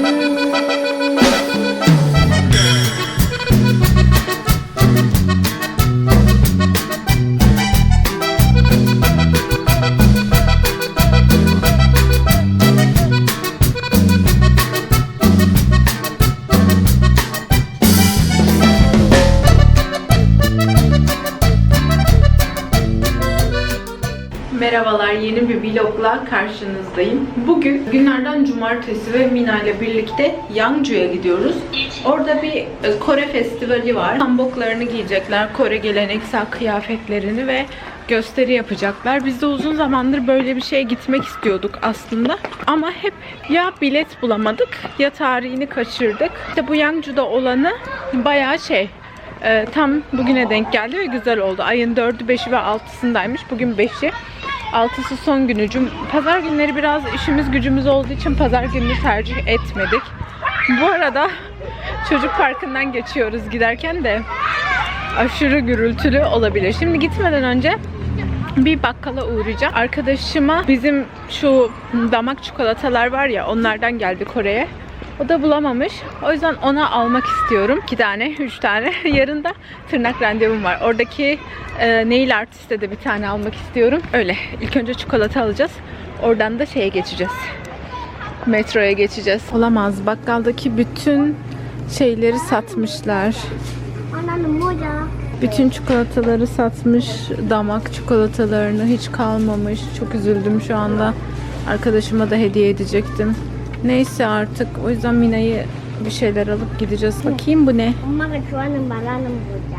Hum. Vlogla karşınızdayım. Bugün günlerden cumartesi ve Mina ile birlikte Yangju'ya gidiyoruz. Orada bir e, Kore festivali var. Hanboklarını giyecekler, Kore geleneksel kıyafetlerini ve gösteri yapacaklar. Biz de uzun zamandır böyle bir şeye gitmek istiyorduk aslında. Ama hep ya bilet bulamadık ya tarihini kaçırdık. İşte bu Yangju'da olanı bayağı şey ee, tam bugüne denk geldi ve güzel oldu. Ayın 4'ü, 5'i ve 6'sındaymış. Bugün 5'i. 6'sı son günü. Pazar günleri biraz işimiz gücümüz olduğu için pazar gününü tercih etmedik. Bu arada çocuk parkından geçiyoruz giderken de aşırı gürültülü olabilir. Şimdi gitmeden önce bir bakkala uğrayacağım. Arkadaşıma bizim şu damak çikolatalar var ya onlardan geldi Kore'ye. O da bulamamış. O yüzden ona almak istiyorum. İki tane, üç tane. Yarın da tırnak randevum var. Oradaki e, nail artiste de bir tane almak istiyorum. Öyle. İlk önce çikolata alacağız. Oradan da şeye geçeceğiz. Metroya geçeceğiz. Olamaz. Bakkaldaki bütün şeyleri satmışlar. Bütün çikolataları satmış. Damak çikolatalarını hiç kalmamış. Çok üzüldüm şu anda. Arkadaşıma da hediye edecektim. Neyse artık o yüzden Mina'yı bir şeyler alıp gideceğiz. Bakayım bu ne?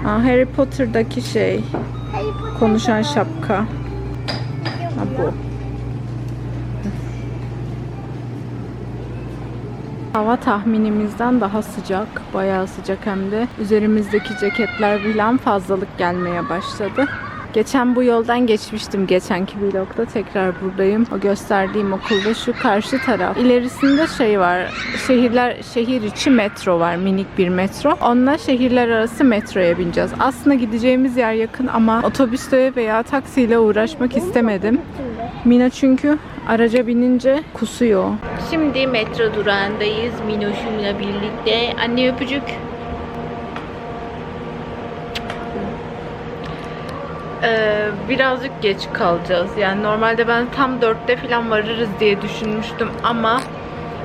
Aa, Harry Potter'daki şey. Konuşan şapka. Ha bu. Hava tahminimizden daha sıcak. Bayağı sıcak hem de. Üzerimizdeki ceketler bilen fazlalık gelmeye başladı. Geçen bu yoldan geçmiştim geçenki vlogda. Tekrar buradayım. O gösterdiğim okulda şu karşı taraf. İlerisinde şey var. Şehirler şehir içi metro var. Minik bir metro. Onunla şehirler arası metroya bineceğiz. Aslında gideceğimiz yer yakın ama otobüste veya taksiyle uğraşmak istemedim. Mina çünkü araca binince kusuyor. Şimdi metro durağındayız Minoş'umla birlikte. Anne öpücük. Ee, birazcık geç kalacağız. Yani normalde ben tam dörtte falan varırız diye düşünmüştüm ama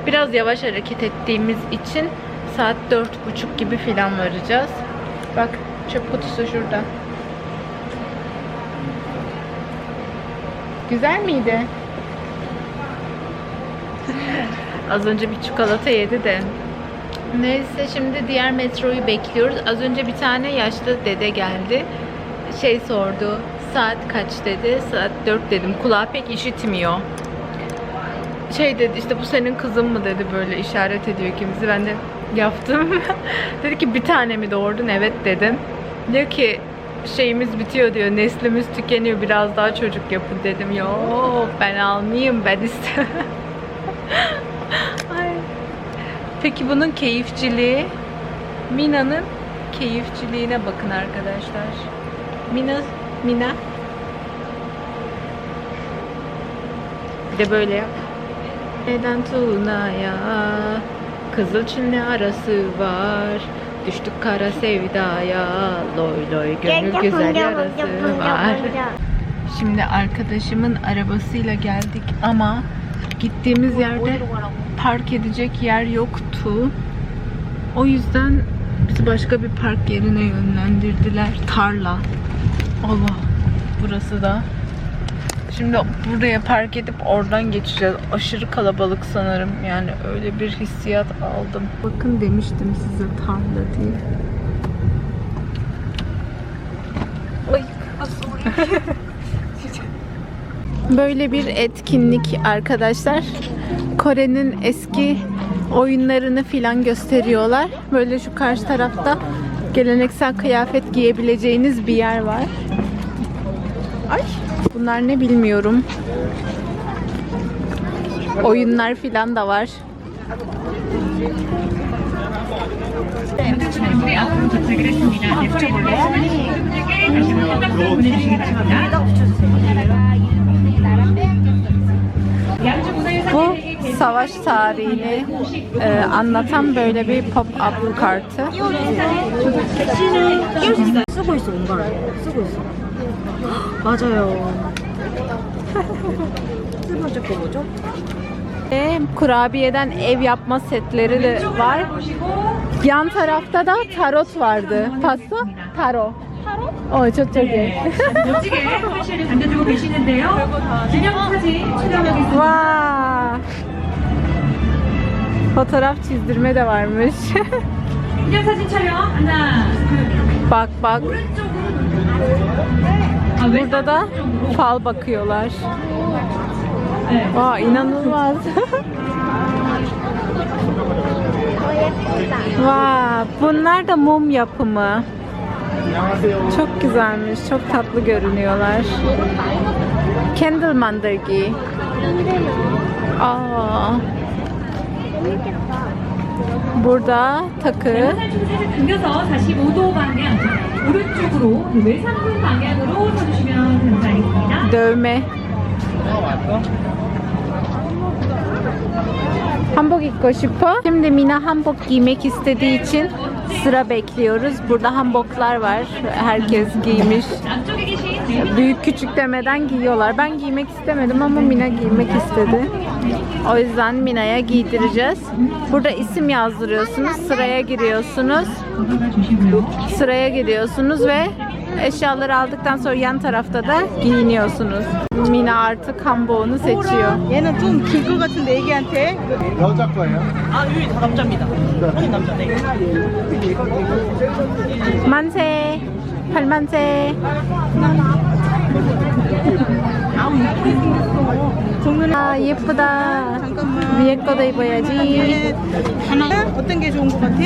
biraz yavaş hareket ettiğimiz için saat dört buçuk gibi falan varacağız. Bak çöp kutusu şurada. Güzel miydi? Az önce bir çikolata yedi de. Neyse şimdi diğer metroyu bekliyoruz. Az önce bir tane yaşlı dede geldi. Şey sordu. Saat kaç dedi. Saat 4 dedim. Kulağı pek işitmiyor. Şey dedi işte bu senin kızın mı dedi böyle işaret ediyor ikimizi. Ben de yaptım. dedi ki bir tane mi doğurdun? Evet dedim. Diyor ki şeyimiz bitiyor diyor. Neslimiz tükeniyor. Biraz daha çocuk yapın dedim. Yok ben almayayım ben istemem. Peki bunun keyifçiliği Mina'nın keyifçiliğine bakın arkadaşlar. Mina Mina Bir de böyle yap. Neden Tuna'ya Kızılçin ne arası var Düştük kara sevdaya Loy loy gönül güzel yarası var Şimdi arkadaşımın arabasıyla geldik ama gittiğimiz yerde park edecek yer yoktu. O yüzden bizi başka bir park yerine yönlendirdiler. Tarla. Allah. Burası da. Şimdi buraya park edip oradan geçeceğiz. Aşırı kalabalık sanırım. Yani öyle bir hissiyat aldım. Bakın demiştim size tarla diye. Ay, Böyle bir etkinlik arkadaşlar. Kore'nin eski oyunlarını filan gösteriyorlar. Böyle şu karşı tarafta geleneksel kıyafet giyebileceğiniz bir yer var. Bunlar ne bilmiyorum. Oyunlar filan da var. Bu savaş tarihini e, anlatan böyle bir pop-up kartı. 쓰고 있어 뭔가를 쓰고 있어 맞아요 세 번째 거 뭐죠? Ve kurabiyeden ev yapma setleri de var. Yan tarafta da tarot vardı. Pasto? Taro. 어, 저쪽에. 멋지게 프레쉬를 당겨주고 계시는데요. 기념사진 촬영하겠습니다. Vaa! Fotoğraf çizdirme de varmış. Video saçın çalıyor. Bak bak. Burada da fal bakıyorlar. Evet. Aa inanılmaz. wow, bunlar da mum yapımı. Çok güzelmiş, çok tatlı görünüyorlar. Candle mandırgi. Aa. burada takı. 왼팔 쪽을 당겨서 다시 5도 방향, 오른쪽으로 외상문 방향으로 서주시면 감사하겠습니다. dövme. Hanbok 입고 싶어? Şimdi Mina hanbok giymek istediği için sıra bekliyoruz. Burada hanboklar var. Herkes giymiş. Büyük küçük demeden giyiyorlar. Ben giymek istemedim ama Mina giymek istedi. O yüzden Mina'ya giydireceğiz. Burada isim yazdırıyorsunuz, sıraya giriyorsunuz. Sıraya giriyorsunuz ve eşyaları aldıktan sonra yan tarafta da giyiniyorsunuz. Mina artık hamboğunu seçiyor. 얘는 좀 길고 같은데 애기한테 여자 거예요? 아 유이 다 남자입니다. 형이 남자 네. Manse. 8만세. 아 예쁘다. 잠깐만. 위에 거도 입어야지. 하나? 어떤 게 좋은 것 같아?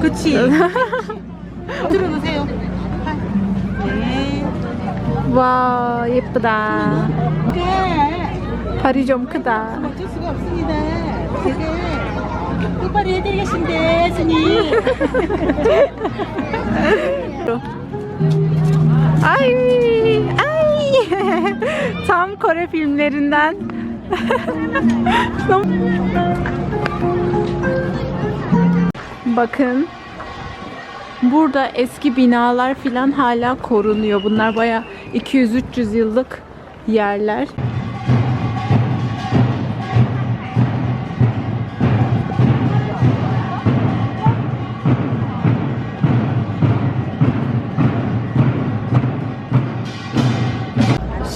그치? 들어보세요. 네. 와 예쁘다. 네. 발이 좀 크다. 어쩔 수가 없습니다. 되게 끝발이 해드리겠신데 스님. Ay ay. Tam Kore filmlerinden. Bakın. Burada eski binalar filan hala korunuyor. Bunlar baya 200-300 yıllık yerler.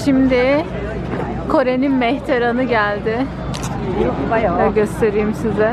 Şimdi Kore'nin mehteranı geldi. Ben göstereyim size.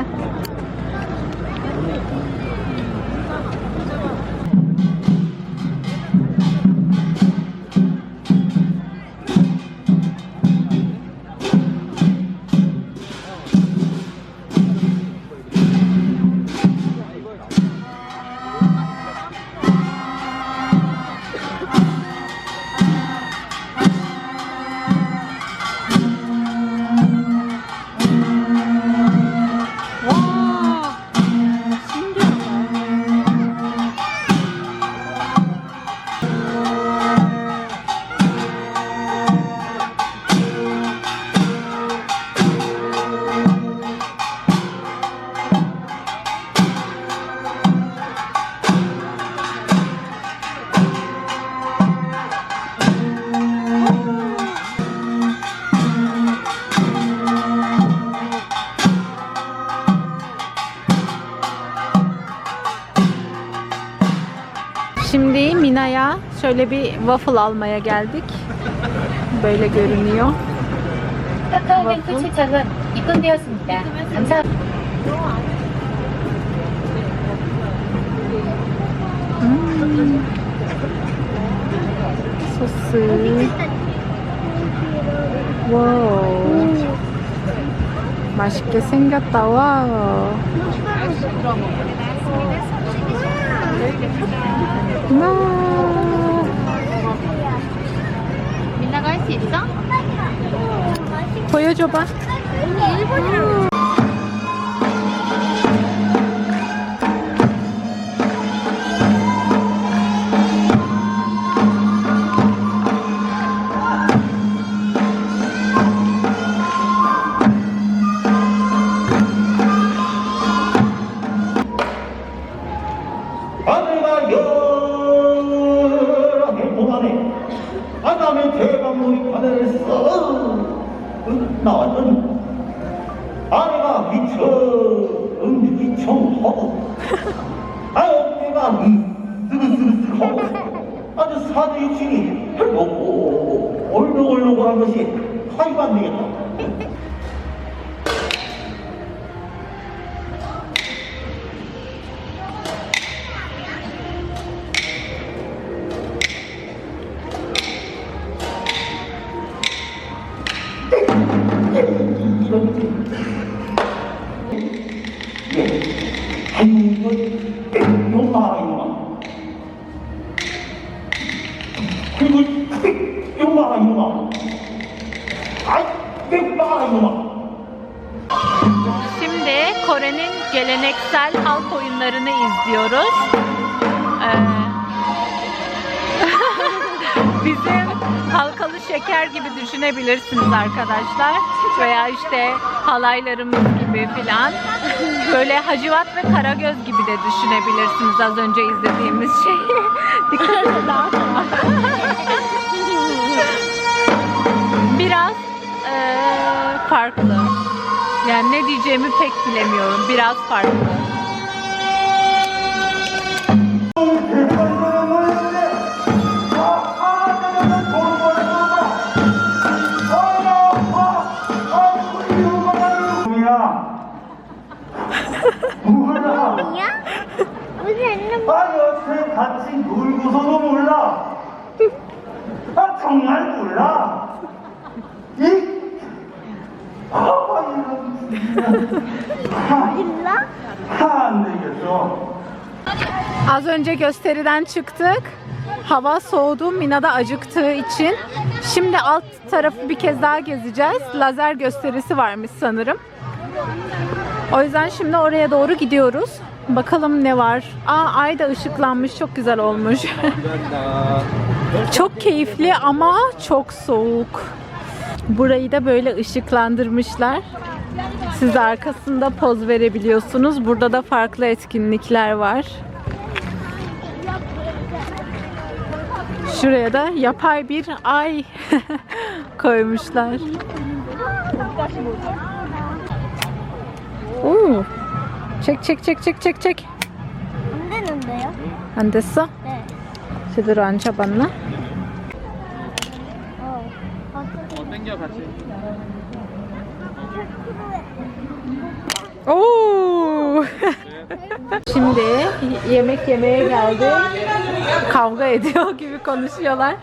şöyle bir waffle almaya geldik. Böyle görünüyor. 카카오뱅크 출장은 입금되었습니다. 감사합니다. 소스. 와우. 맛있게 생겼다. 와우. 와. 있어? 보여줘봐. 그 음식이 좀 허고 아 어깨가 쓰그쓰그쓰고 아주 사주의 진이 헐렁고 얼렁얼렁한 것이 하이가 안 되겠다 geleneksel halk oyunlarını izliyoruz. Ee, bizim halkalı şeker gibi düşünebilirsiniz arkadaşlar. Veya işte halaylarımız gibi filan. Böyle Hacivat ve Karagöz gibi de düşünebilirsiniz az önce izlediğimiz şeyi. Dikkat edin. Biraz eee, farklı. Yani ne diyeceğimi pek bilemiyorum. Biraz farklı. Önce gösteriden çıktık. Hava soğudu. Mina da acıktığı için. Şimdi alt tarafı bir kez daha gezeceğiz. Lazer gösterisi varmış sanırım. O yüzden şimdi oraya doğru gidiyoruz. Bakalım ne var. Aa ay da ışıklanmış. Çok güzel olmuş. çok keyifli ama çok soğuk. Burayı da böyle ışıklandırmışlar. Siz arkasında poz verebiliyorsunuz. Burada da farklı etkinlikler var. Şuraya da yapay bir ay koymuşlar. Oo. Çek çek çek çek çek çek. 안 되는데요? 안 됐어? 네. 제대로 안 잡았나? 어. Oo. Şimdi yemek yemeye geldi. kavga ediyor gibi konuşuyorlar.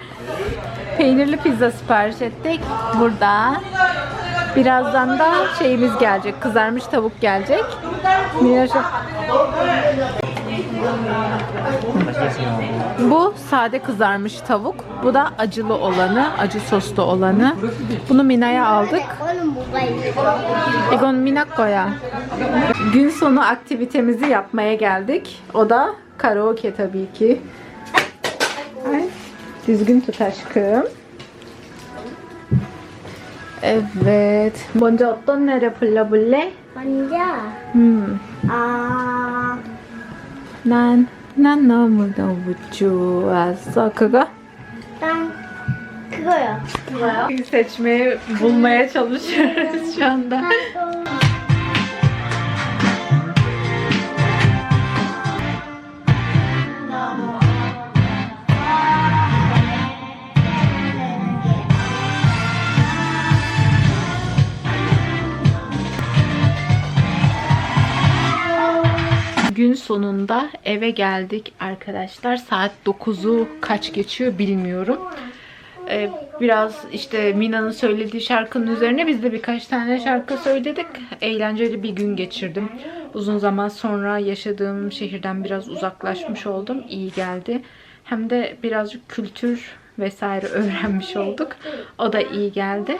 Peynirli pizza sipariş ettik. Burada birazdan da şeyimiz gelecek. Kızarmış tavuk gelecek. Minnoş'a... Bu sade kızarmış tavuk. Bu da acılı olanı, acı soslu olanı. Bunu Mina'ya aldık. Egon Minakko'ya. Gün sonu aktivitemizi yapmaya geldik. O da karaoke tabii ki. Ay, düzgün tut aşkım. Evet. 먼저 어떤 노래 불러볼래? 먼저 음, 아 난, 난 너무 너무 좋았어. 그거? 일단 그거요. 그거요? Seçmeye, bulmaya çalışıyoruz şu anda. Gün sonunda eve geldik arkadaşlar. Saat 9'u kaç geçiyor bilmiyorum. Ee, biraz işte Mina'nın söylediği şarkının üzerine biz de birkaç tane şarkı söyledik. Eğlenceli bir gün geçirdim. Uzun zaman sonra yaşadığım şehirden biraz uzaklaşmış oldum. İyi geldi. Hem de birazcık kültür vesaire öğrenmiş olduk. O da iyi geldi.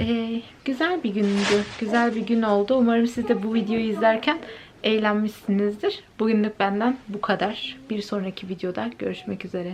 Ee, güzel bir gündü. Güzel bir gün oldu. Umarım siz de bu videoyu izlerken eğlenmişsinizdir. Bugünlük benden bu kadar. Bir sonraki videoda görüşmek üzere.